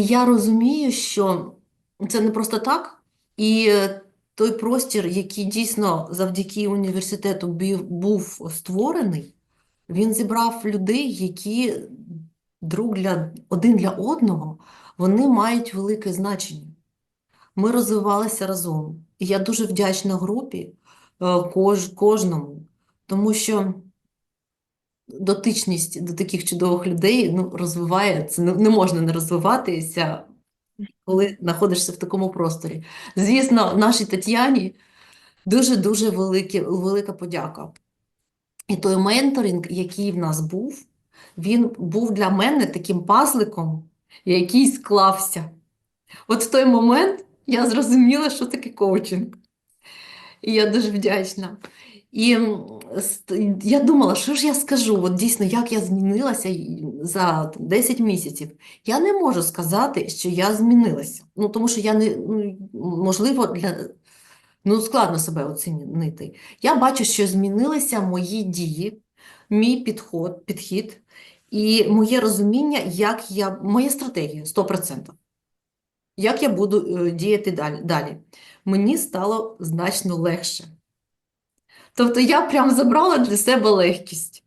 Я розумію, що це не просто так, і той простір, який дійсно завдяки університету був створений, він зібрав людей, які друг для, один для одного, вони мають велике значення. Ми розвивалися разом. І я дуже вдячна групі, е, кож, кожному, тому що дотичність до таких чудових людей ну, розвиває, це не, можна не розвиватися, коли знаходишся в такому просторі. Звісно, нашій Тетяні дуже-дуже велика подяка. І той менторинг, який в нас був, він був для мене таким пазликом, який склався. От в той момент я зрозуміла, що таке коучинг. І я дуже вдячна. І я думала, що ж я скажу, от дійсно, як я змінилася за 10 місяців. Я не можу сказати, що я змінилася. Ну, тому що я не, ну, можливо, для, ну, складно себе оцінити. Я бачу, що змінилися мої дії, мій підход, підхід і моє розуміння, як я, моя стратегія 100%. Як я буду е, діяти далі, далі. Мені стало значно легше. Тобто я прям забрала для себе легкість.